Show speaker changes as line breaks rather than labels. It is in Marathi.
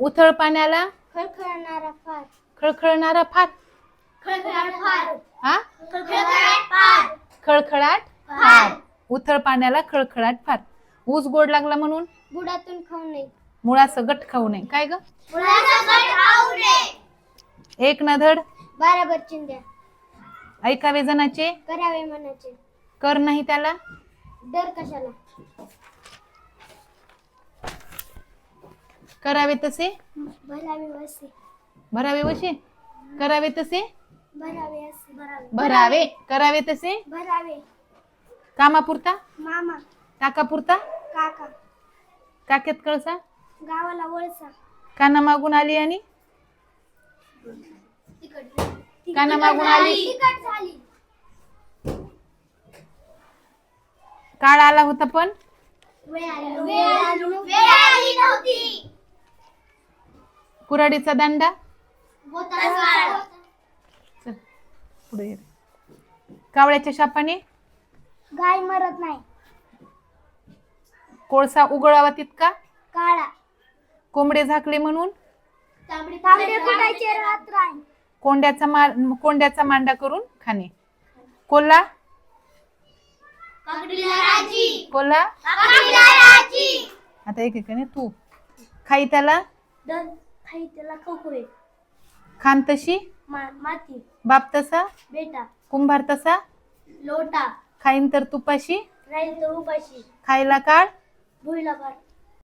उथळ पाण्याला?
खळखळणारा फार.
खळखळणारा फार.
खळखळाट फार.
हा?
खळखळाट फार.
खळखळाट फार. उथळ पाण्याला खळखळाट फार. ऊस गोड लागला म्हणून?
बुडातून खाऊ नये.
मुळाचं गट खाऊ नये. काय ग? एक नधड?
बाराबर चिंध्या.
ऐकावे जनाचे?
करावे मनाचे.
कर नाही त्याला?
डर कशाला?
करावे तसे?
भरावे वसे
भरावे करावे तसे?
भरावे असे. भरावे.
भरावे. करावे तसे?
भरावे.
कामापुरता
मामा.
टाकापुरता
काका.
काक्यात कळसा?
गावाला वळसा.
काना मागून आली आणि? काना मागून आली.
झाली.
काळ आला होता पण?
वेळ आली. वेळ आली नव्हती
कुराडीचा दांडा? चल पुढे ये. कावळ्याच्या शापाने?
गाय मरत नाही.
कोळसा उगळावा तितका?
काळा.
कोंबडे झाकले म्हणून?
तांबडे फुटायचे
कोंड्याचा मा कोंड्याचा मांडा करून खाणे. कोल्हा? कोल्हा? आता एक एक तू खाई त्याला?
खाई त्याला खवखवे
खान तशी?
मा- माती.
बाप तसा?
बेटा.
कुंभार तसा?
लोटा.
खाईन तर तुपाशी?
राहील तर उपाशी.
खायला काळ?
भुईला भार